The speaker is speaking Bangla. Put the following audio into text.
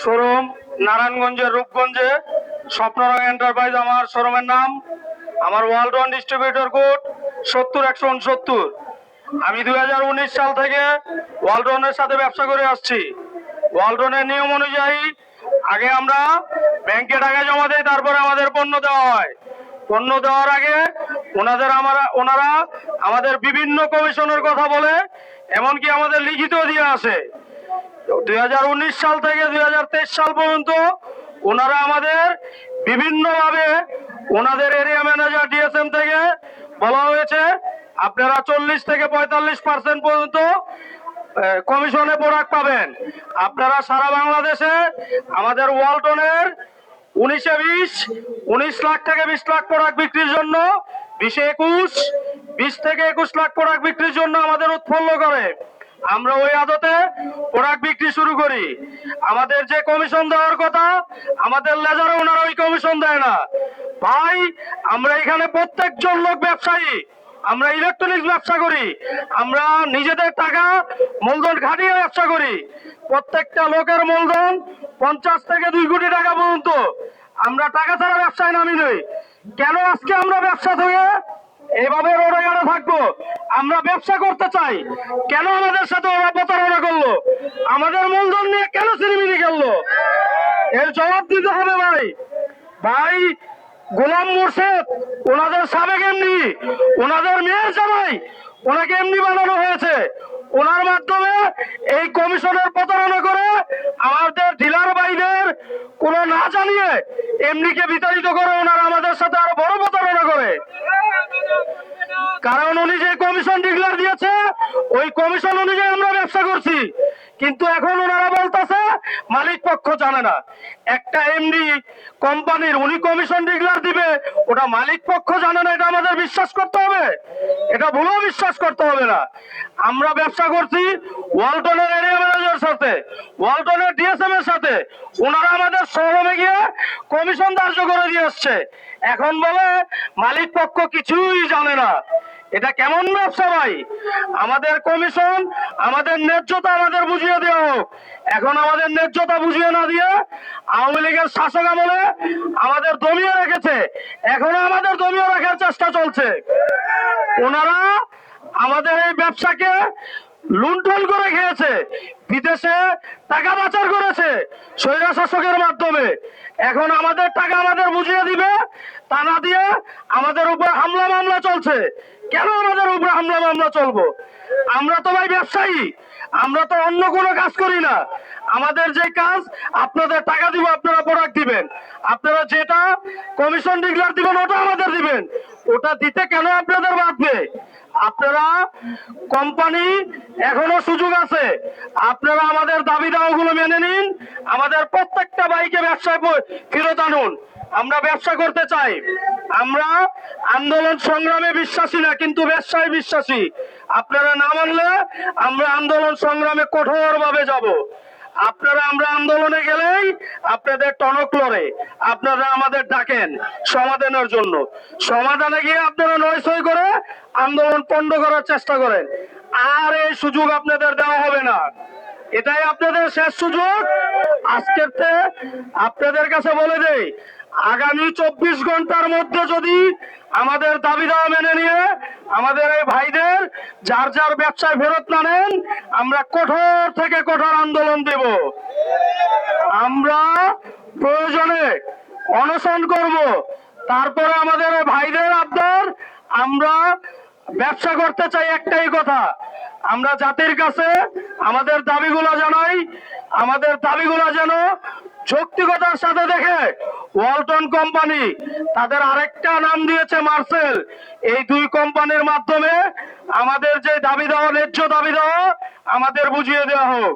শোরুম নারায়ণগঞ্জের রূপগঞ্জে স্বপ্নরং এন্টারপ্রাইজ, আমার শোরুমের নাম, আমার ওয়ালটন ডিস্ট্রিবিউটর কোড সত্তর, একশো উনসত্তর। আমি দু হাজার উনিশ সাল থেকে ওয়ালটনের সাথে ব্যবসা করে আসছি। ওয়ালটনের নিয়ম অনুযায়ী আগে আমরা ব্যাংকে টাকা জমা দিই, তারপরে আমাদের পণ্য দেওয়া হয়। পণ্য দেওয়ার আগে ওনাদের আমরা ওনারা আমাদের বিভিন্ন কমিশনের কথা বলে, এমনকি আমাদের লিখিত দিয়ে আসে। দু হাজার উনিশ সাল থেকে দু হাজার তেইশ সাল পর্যন্ত ওনারা আমাদের বিভিন্নভাবে ওনাদের এরিয়া ম্যানেজার ডিএসএম থেকে বলা হয়েছে, আপনারা চল্লিশ থেকে পঁয়তাল্লিশ পার্সেন্ট পর্যন্ত কমিশনে প্রোডাক্ট পাবেন। আপনারা সারা বাংলাদেশে আমাদের ওয়ালটনের উনিশে বিশ, উনিশ লাখ থেকে বিশ লাখ প্রোডাক্ট বিক্রির জন্য, বিশে একুশ, বিশ থেকে একুশ লাখ প্রোডাক্ট বিক্রির জন্য আমাদের উৎফুল্ল করে। আমরা ওই আদতে প্রোডাক্ট বিক্রি শুরু করি। আমাদের যে কমিশন দেওয়ার কথা, আমাদের লেজারে ওনারা ওই কমিশন দেয় না। ভাই, আমরা এখানে প্রত্যেকজন লোক ব্যবসায়ী। আমরা ইলেকট্রনিক্স ব্যবসা করি। আমরা নিজেদের টাকা মূলধন খাটিয়ে ব্যবসা করি। প্রত্যেকটা লোকের মূলধন পঞ্চাশ থেকে দুই কোটি টাকা পর্যন্ত। আমরা টাকা ছাড়া ব্যবসায় নামি নই। কেন আজকে আমরা ব্যবসা থেকে এভাবে রোডে গাড়ে থাকব। আমরা ব্যবসা করতে চাই। কেন আমাদের সাথে ওরা প্রতারণা করল? আমাদের মূলধন নিয়ে কেন সিনেমিনি খেললো? এর জবাব দিতে হবে ভাই। ভাই, গোলাম মোর্শেদ, ওনাদের সাবেক এমনি ওনাদের মেয়ের জামাই, ওনাকে এমনি বানানো হয়েছে। ওনার মাধ্যমে এই কমিশনের প্রতারণা করে আমাদের ডিলার ভাইদের কোনো না জানিয়ে এমনিকে বিতাড়িত করে ওনারা কমিশন অনুযায়ী আমরা ব্যবসা করছি। কিন্তু এখন ওনারা বলতেছে, মালিক পক্ষ জানে না। একটা এমডি কোম্পানির উনি কমিশন ডিক্লার দিবে, ওটা মালিক পক্ষ জানে না, এটা আমাদের বিশ্বাস করতে হবে। এটা ভুলেও বিশ্বাস করতে হবে না। আমরা ব্যবসা করছি ওয়ালটনের এরিয়া ম্যানেজার সাথে, ওয়ালটনের ডিএসএম এর সাথে। ওনারা আমাদের শোরুমে গিয়ে কমিশন ধার্য করে দিয়ে আসছে। এখন বলে, মালিক পক্ষ কিছুই জানে না। এটা কেমন ব্যবসা ভাই? আমাদের কমিশন আমাদের ন্যায্যতা আমাদের বুঝিয়ে দেওয়া হোক। এখন আমাদের ন্যায্যতা বুঝিয়ে না দিয়ে আওয়ামী লীগের শাসক আমলে আমাদের দমিয়ে রেখেছে। এখনও আমাদের দমিয়ে রাখার চেষ্টা চলছে। ওনারা আমাদের এই ব্যবসাকে লুণ্ঠন করে খেয়েছে। বিদেশে টাকা পাচার করেছে স্বৈরা শাসকের মাধ্যমে। এখন আমাদের টাকা আমাদের বুঝিয়ে দিবে, তা না দিয়ে আমাদের উপর হামলা মামলা চলছে। কেন আমাদের উপরে হামলা মামলা চলবো? আমরা তো ভাই ব্যবসায়ী। আমরা তো অন্য কোনো কাজ করি না। আমাদের যে কাজ, আপনাদের টাকা দিব, আপনারা প্রোডাক্ট দিবেন। আপনারা যেটা কমিশন ডিক্লার দিবেন, ওটা আমাদের দিবেন। ওটা দিতে কেন আপনাদের বাঁধবে? আপনারা কোম্পানি এখনও সুযোগ আছে। আপনারা আমাদের দাবি দাওয়াগুলো মেনে নিন। আমাদের প্রত্যেকটা বাইকে ব্যবসায় ফেরত আনুন। আমরা ব্যবসা করতে চাই। আমরা আন্দোলন সংগ্রামে বিশ্বাসী না, কিন্তু ব্যবসায় বিশ্বাসী। আপনারা না মানলে আমরা আন্দোলন সংগ্রামে কঠোরভাবে যাব। আপনারা আমরা আন্দোলনে গেলেই আপনাদের টনক লড়ে। আপনারা আমাদের ডাকেন সমাধানের জন্য। সমাধানে গিয়ে আপনারা নয়সই করে আন্দোলন পণ্ড করার চেষ্টা করেন। আর এই সুযোগ আপনাদের দেওয়া হবে না। এটাই আপনাদের শেষ সুযোগ। আজকের আপনাদের কাছে বলে দেই আগামী চব্বিশ ঘণ্টার মধ্যে যদি আমাদের দাবি দাওয়া মেনে নিয়ে আমাদের এই ভাইদের যার যার ব্যবসায় ফেরত না নেন, আমরা কঠোর থেকে কঠোর আন্দোলন দেব। আমরা প্রয়োজনে অনশন করব। তারপরে আমাদের ভাইদের আবদার, আমরা ব্যবসা করতে চাই একটাই কথা। আমরা জাতির কাছে আমাদের দাবিগুলো জানাই আমাদের দাবিগুলো যেন যৌক্তিকতার সাথে দেখে ওয়ালটন কোম্পানি তাদের আরেকটা নাম দিয়েছে মার্সেল। এই দুই কোম্পানির মাধ্যমে আমাদের যে দাবি দেওয়া, ন্যায্য দাবি দেওয়া, আমাদের বুঝিয়ে দেওয়া হোক।